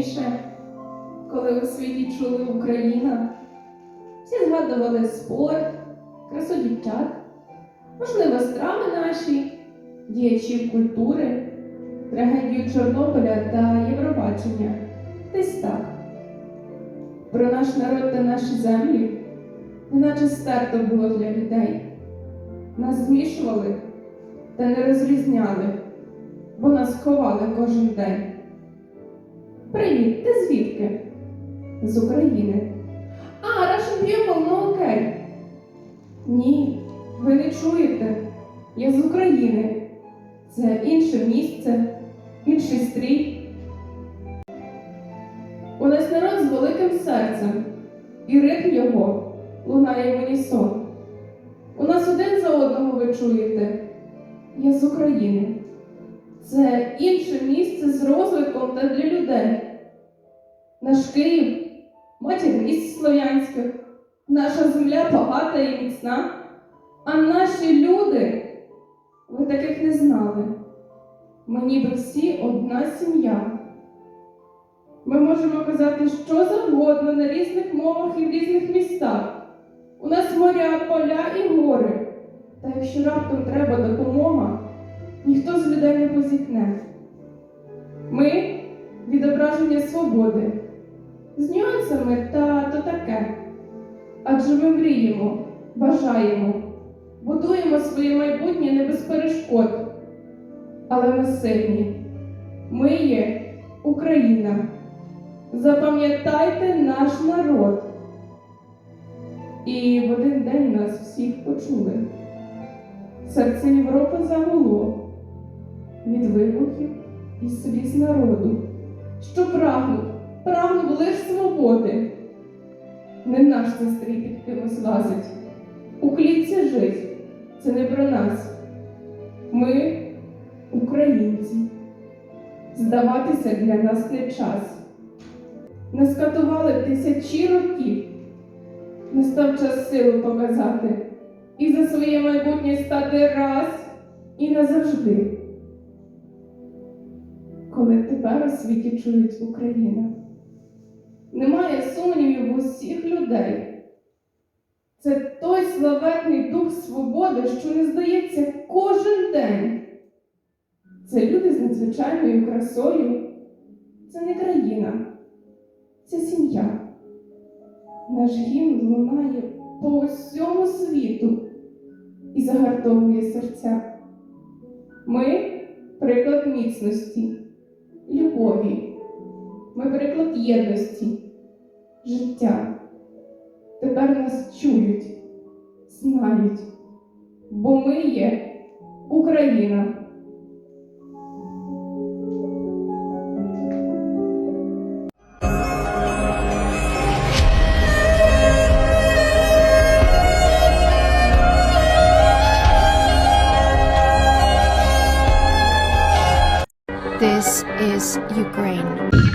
раніше, коли у світі чули Україна, всі згадували спорт, красу дівчат, можливо, страви наші, діячів культури, трагедію Чорнобиля та Євробачення. Десь так. Про наш народ та наші землі неначе стерто було для людей. Нас змішували та не розрізняли, бо нас ховали кожен день. Привіт, ти звідки? З України. А, Russian People, ну окей. Ні, ви не чуєте. Я з України. Це інше місце, інший стрій. У нас народ з великим серцем, і ритм його лунає в унісон. У нас один за одного ви чуєте. Я з України. Це інше місце з розвитком та для людей. Наш Київ, матір міст слов'янських, наша земля багата і міцна, а наші люди, ви таких не знали. Ми ніби всі одна сім'я. Ми можемо казати що завгодно на різних мовах і в різних містах. У нас моря, поля і гори. Та якщо раптом треба допомога, ніхто з людей не позіхне. Ми відображення свободи, з нюансами та то таке. Адже ми мріємо, бажаємо, будуємо своє майбутнє не без перешкод. Але ми сильні. Ми є Україна. Запам'ятайте наш народ. І в один день нас всіх почули. Серце Європи загуло від вибухів і сліз народу, що прагнуть, прагнуть лиш свободи. Не наш це стрій під кимось лазить. У клітці жить, це не про нас. Ми українці. Здаватися для нас не час. Нас катували тисячі років. Настав час силу показати і за своє майбутнє стати раз і назавжди. Коли тепер у світі чують Україна, немає сумнівів усіх людей. Це той славетний дух свободи, що не здається кожен день. Це люди з надзвичайною красою. Це не країна, це сім'я. Наш гімн лунає по усьому світу і загартовує серця. Ми приклад міцності, любові, ми приклад єдності, життя. Тепер нас чують, знають, бо ми є Україна. Ukraine.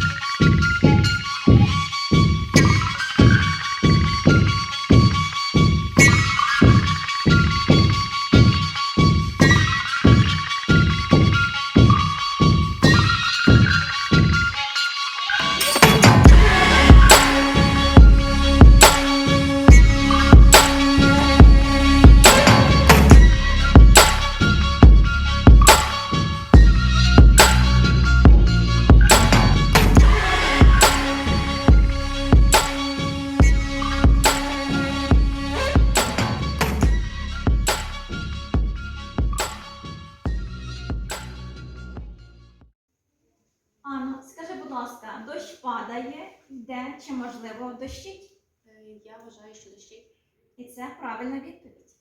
Ласка, дощ падає, йде чи можливо дощить? Е, Я вважаю, що дощить. І це правильна відповідь.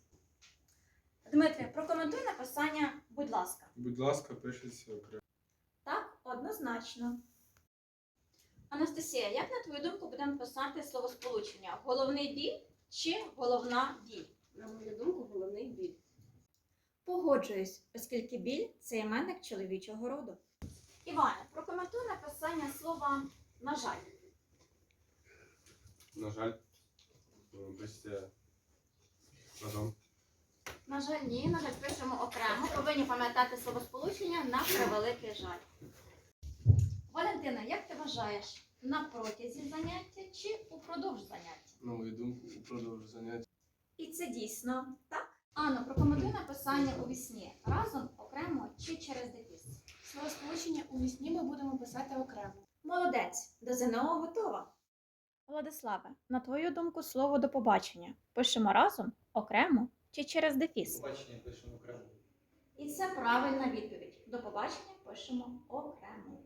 Дмитре, прокоментуй написання, будь ласка. Будь ласка, пишеться окремо. Так, однозначно. Анастасія, як на твою думку будемо писати словосполучення? Головний біль чи головна біль? На мою думку, головний біль. Погоджуюсь, оскільки біль це іменник чоловічого роду. Іване, прокоментуй написання слова на жаль. На жаль, пишеться ножом. На жаль, ні, на жаль, пишемо окремо. Повинні пам'ятати словосполучення на превеликий жаль. Валентина, як ти вважаєш, на протязі заняття чи упродовж заняття? На мою думку, упродовж заняття. І це дійсно так. Анна, прокоментуй написання у вісні разом, окремо чи через дефіс. Словосполучення у вісні ми будемо писати окремо. Молодець, до ЗНО готова. Владиславе, на твою думку, слово до побачення пишемо разом, окремо чи через дефіс? Побачення пишемо окремо. І це правильна відповідь. До побачення пишемо окремо.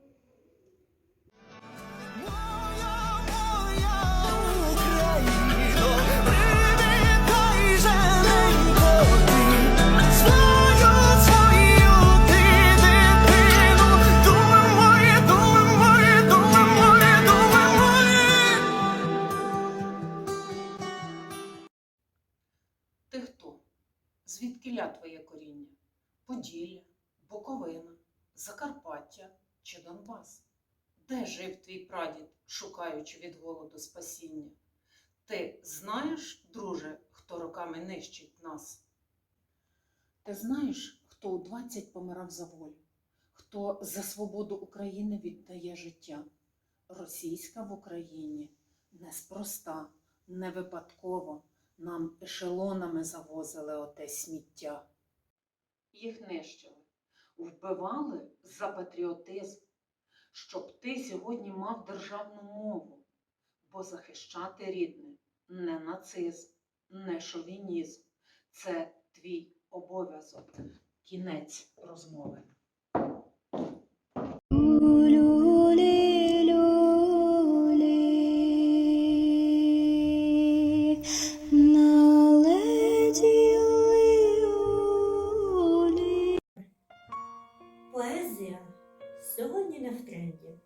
Поділля, Буковина, Закарпаття чи Донбас? Де жив твій прадід, шукаючи від голоду спасіння? Ти знаєш, друже, хто роками нищить нас? Ти знаєш, хто у 20 помирав за волю? Хто за свободу України віддає життя? Російська в Україні неспроста, не випадково нам ешелонами завозили оте сміття. Їх нищили, вбивали за патріотизм, щоб ти сьогодні мав державну мову, бо захищати рідне не нацизм, не шовінізм. Це твій обов'язок. Кінець розмови. Поезія сьогодні не в тренді.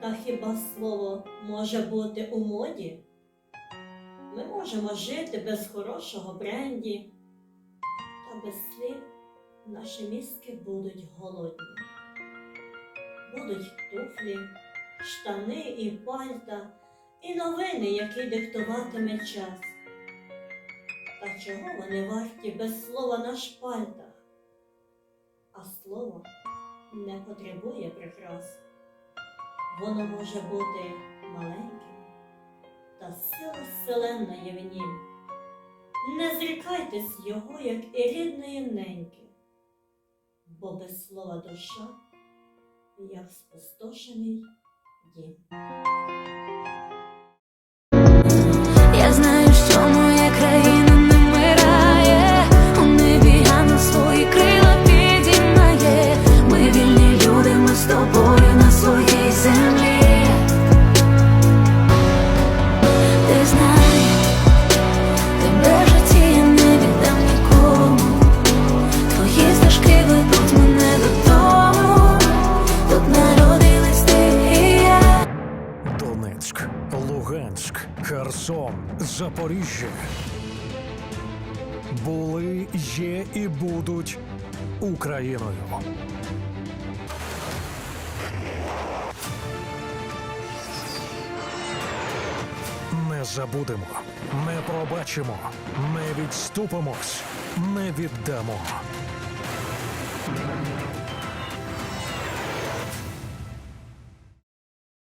Та хіба слово може бути у моді? Ми можемо жити без хорошого бренді, та без слів наші мізки будуть голодні. Будуть туфлі, штани і пальта, і новини, які диктуватиме час. Та чого вони варті без слова на шпальтах? А слово не потребує прикрас. Воно може бути маленьким, та сила вселенна в нім. Не зрікайтесь його, як і рідної неньки, бо без слова душа, як спустошений дім. Запоріжжя. Були, є і будуть Україною. Не забудемо, не пробачимо, не відступимось, не віддамо.